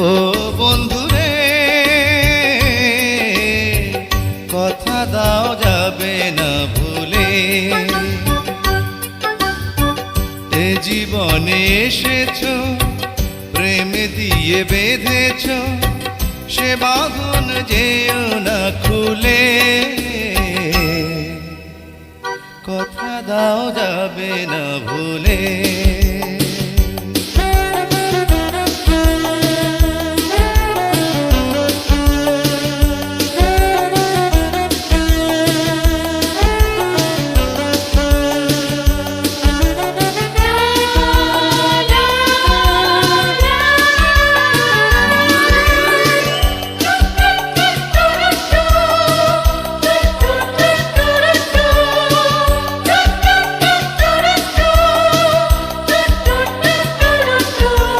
ও বন্ধুরে, কথা দাও যাবে না ভুলে। এ জীবনে এসেছ, প্রেম দিয়ে বেঁধেছ, সে বাঁধন যেও না খুলে। কথা দাও যাবে না ভুলে।